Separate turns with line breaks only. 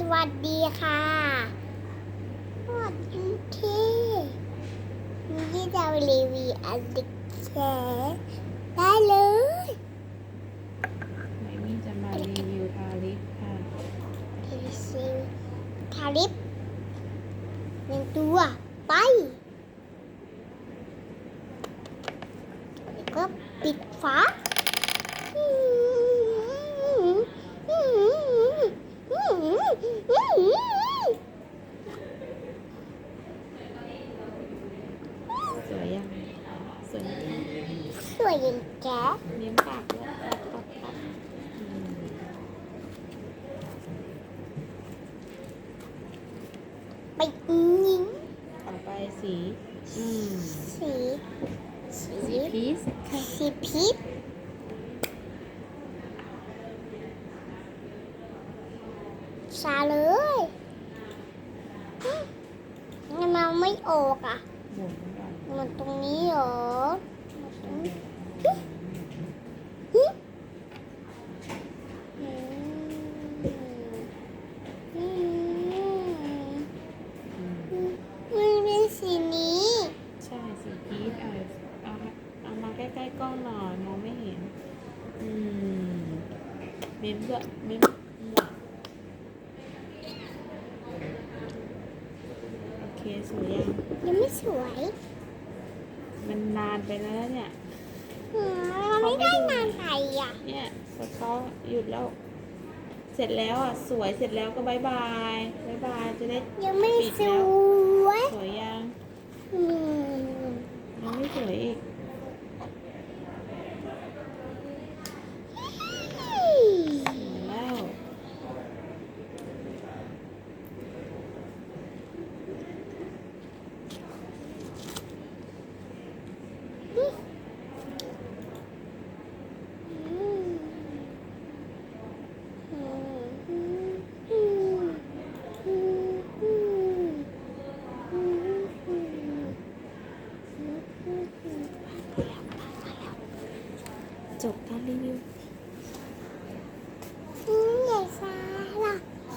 สวัสดีค่ะสวัสดีที่วันนี่จะรีวิวอันดิแชร์ได้เลย
ไหนมี่จะมารีวิวทาลิปค่ะ
รีวิวทาลิปหนึ่งตัวไปแล้วก็ปิดฝา
สวยยังสวยไหม
ส วยยังแก
เลี้ยงปากด้วยปัดปัดปัดอืม
ไปยิง
ต่อไปสีอืม
สีสี
พีช
สีพีชชาเลยทำไมไม่ออกอะ
หมุนก่อน
มันตรงนี้เหรอ มันเป็นสีนี้
ใช่สีพีชเอาเอาเอามาใกล้ๆกล้องหน่อยมองไม่เห็น อืมเม้มด้วยเม้มโอเคสวยยัง
ยังไม่สวย
มันนานไปแล้วเนี่ย
อืมมันไม่ได้นานไปอะ
เนี่ยพอเขาหยุดแล้ว เสร็จแล้วอะ สวยเสร็จแล้วก็บายบายบายบายจะได้
ยังไม่สวย
สวย 你也想。